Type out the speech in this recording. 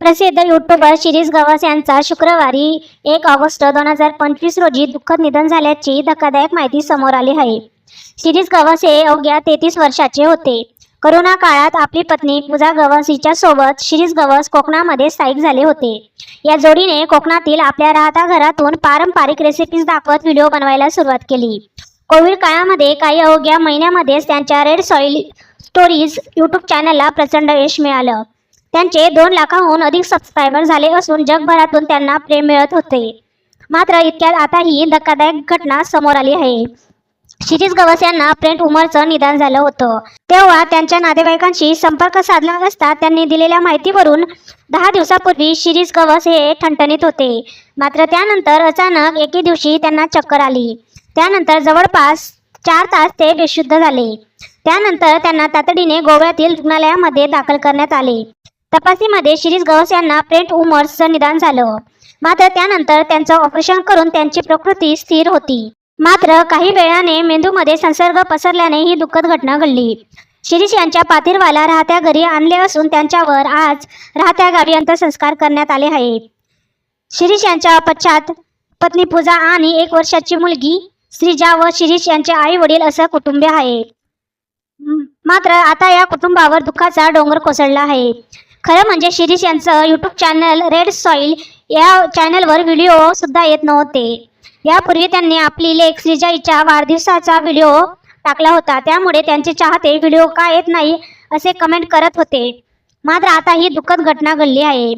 प्रसिद्ध युट्यूबर शिरीष गवस यांचा शुक्रवारी एक ऑगस्ट दोन हजार पंचवीस रोजी दुःखद निधन झाल्याची धक्कादायक माहिती समोर आली आहे. शिरीष गवस हे अवघ्या तेहतीस वर्षाचे होते. करोना काळात आपली पत्नी पूजा गवस हिच्या सोबत शिरीष गवस कोकणामध्ये स्थायिक झाले होते. या जोडीने कोकणातील आपल्या राहता घरातून पारंपरिक रेसिपीज दाखवत व्हिडिओ बनवायला सुरुवात केली. कोविड काळामध्ये काही अवघ्या महिन्यामध्येच त्यांच्या रेड सॉइल स्टोरीज यूट्यूब चॅनलला प्रचंड यश मिळालं. त्यांचे दोन लाखाहून अधिक सबस्क्रायबर झाले असून जगभरातून त्यांना प्रेम मिळत होते. मात्र इतक्यात आता ही धक्कादायक घटना समोर आली आहे. शिरीष गवस यांना प्रेंट उमरचं निदान झालं होतं. तेव्हा त्यांच्या नातेवाईकांशी संपर्क साधला असता त्यांनी दिलेल्या माहितीवरून दहा दिवसापूर्वी शिरीष गवस हे ठणठणीत होते. मात्र त्यानंतर अचानक एके दिवशी त्यांना चक्कर आली. त्यानंतर जवळपास चार तास ते बेशुद्ध झाले. त्यानंतर त्यांना तातडीने गोव्यातील रुग्णालयामध्ये दाखल करण्यात आले. तपासणीमध्ये शिरीष गवस यांना प्रेट उमर्सचं निदान झालं. मात्र त्यानंतर त्यांचं ऑपरेशन करून त्यांची प्रकृती स्थिर होती. मात्र काही वेळाने मेंदूमध्ये संसर्ग पसरल्याने ही दुःखद घटना घडली. शिरीष यांच्या पातीरवाला राहत्या घरी आणले असून त्यांच्यावर आज राहत्या गावी अंत्यसंस्कार करण्यात आले आहे शिरीष यांच्या पश्चात पत्नी पूजा आणि एक वर्षाची मुलगी श्रीजा व शिरीष यांचे आई वडील असं कुटुंब आहे. मात्र आता या कुटुंबावर दुःखाचा डोंगर कोसळला आहे. खरं म्हणजे शिरीष यांचं यूट्यूब चॅनल रेड सॉइल या चॅनलवर व्हिडिओसुद्धा येत नव्हते. यापूर्वी त्यांनी आपली लेख श्रीजाईच्या वाढदिवसाचा व्हिडिओ टाकला होता. त्यामुळे त्यांचे चाहते व्हिडिओ का येत नाही असे कमेंट करत होते. मात्र आता ही दुःखद घटना घडली आहे.